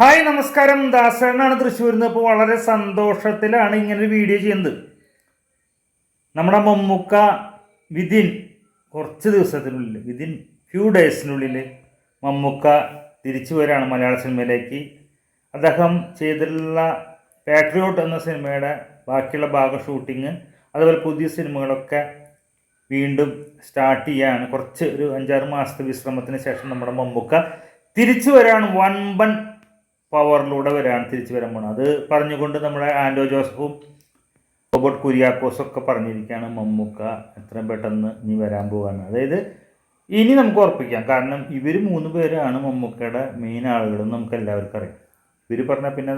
Hi നമസ്കാരം. ദാസേണാണ് തൃശ്ശൂരിൽ നിന്ന് ഇപ്പോൾ വളരെ സന്തോഷത്തിലാണ് ഇങ്ങനെ ഒരു വീഡിയോ ചെയ്യുന്നത്. നമ്മുടെ മമ്മൂക്ക വിതിൻ കുറച്ച് ദിവസത്തിനുള്ളിൽ വിതിൻ ഫ്യൂ ഡേയ്സിനുള്ളിൽ മമ്മൂക്ക തിരിച്ചു വരികയാണ് മലയാള സിനിമയിലേക്ക്. അദ്ദേഹം ചെയ്തിട്ടുള്ള പാട്രിയോട്ട് എന്ന സിനിമയുടെ ബാക്കിയുള്ള ഭാഗം ഷൂട്ടിങ് അതുപോലെ പുതിയ സിനിമകളൊക്കെ വീണ്ടും സ്റ്റാർട്ട് ചെയ്യാണ്. കുറച്ച് ഒരു അഞ്ചാറ് മാസത്തെ വിശ്രമത്തിന് ശേഷം നമ്മുടെ മമ്മൂക്ക തിരിച്ചു വരാണ് വൻപൻ പവറിലൂടെ വരാൻ തിരിച്ചു വരാൻ പോകണം അത് പറഞ്ഞുകൊണ്ട് നമ്മുടെ ആൻഡോ ജോസഫും റോബർട്ട് കുര്യാക്കോസും ഒക്കെ പറഞ്ഞിരിക്കുകയാണ് മമ്മൂക്ക എത്രയും പെട്ടെന്ന് ഇനി വരാൻ പോവാണ് അതായത് ഇനി നമുക്ക് ഉറപ്പിക്കാം. കാരണം ഇവർ മൂന്ന് പേരാണ് മമ്മൂക്കയുടെ മെയിൻ ആളുകളും നമുക്ക് എല്ലാവർക്കും അറിയാം. ഇവർ പറഞ്ഞാൽ പിന്നെ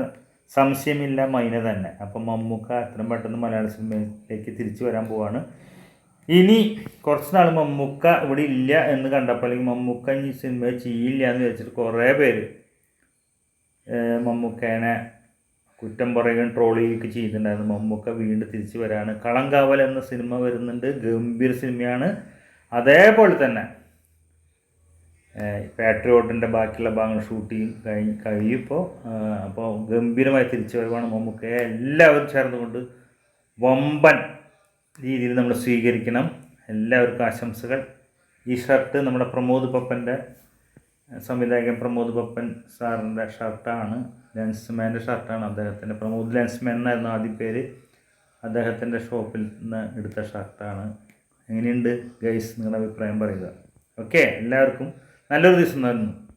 സംശയമില്ല മൈന തന്നെ. അപ്പം മമ്മൂക്ക എത്രയും പെട്ടെന്ന് മലയാള സിനിമയിലേക്ക് തിരിച്ചു വരാൻ പോവാണ്. ഇനി കുറച്ച് നാൾ മമ്മൂക്ക ഇവിടെ ഇല്ല എന്ന് കണ്ടപ്പോൾ അല്ലെങ്കിൽ മമ്മൂക്ക ഈ സിനിമ ചെയ്യില്ല എന്ന് വെച്ചിട്ട് കുറേ പേര് മമ്മൂക്കേനെ കുറ്റം പറയുകയും ട്രോളിയൊക്കെ ചെയ്തിട്ടുണ്ടായിരുന്നു. മമ്മൂക്ക വീണ്ടും തിരിച്ചു വരാണ്. കളങ്കാവൽ എന്ന സിനിമ വരുന്നുണ്ട്. ഗംഭീർ സിനിമയാണ്. അതേപോലെ തന്നെ പാട്രിയോട്ടിന്റെ ബാക്കിയുള്ള ഭാഗങ്ങൾ ഷൂട്ട് ചെയ്യും. കഴിഞ്ഞ് കഴിയുമ്പോൾ അപ്പോൾ ഗംഭീരമായി തിരിച്ചു വരുവാണ് മമ്മൂക്കയെ എല്ലാവരും ചേർന്നുകൊണ്ട് വമ്പൻ രീതിയിൽ നമ്മൾ സ്വീകരിക്കണം. എല്ലാവർക്കും ആശംസകൾ. ഈ ഷർട്ട് നമ്മുടെ പ്രമോദ് പപ്പന്റെ സംവിധായകൻ പ്രമോദ് പപ്പൻ സാറിന്റെ ഷർട്ടാണ് ലെൻസ്മാന്റെ ഷർട്ടാണ് അദ്ദേഹത്തിന്റെ. പ്രമോദ് ലെൻസ്മാൻ എന്നായിരുന്നു ആദ്യ പേര്. അദ്ദേഹത്തിന്റെ ഷോപ്പിൽ നിന്ന് എടുത്ത ഷർട്ടാണ്. എങ്ങനെയുണ്ട് ഗൈസ് നിങ്ങളുടെ അഭിപ്രായം പറയുക. ഓക്കെ എല്ലാവർക്കും നല്ലൊരു ദിവസം തരുന്നു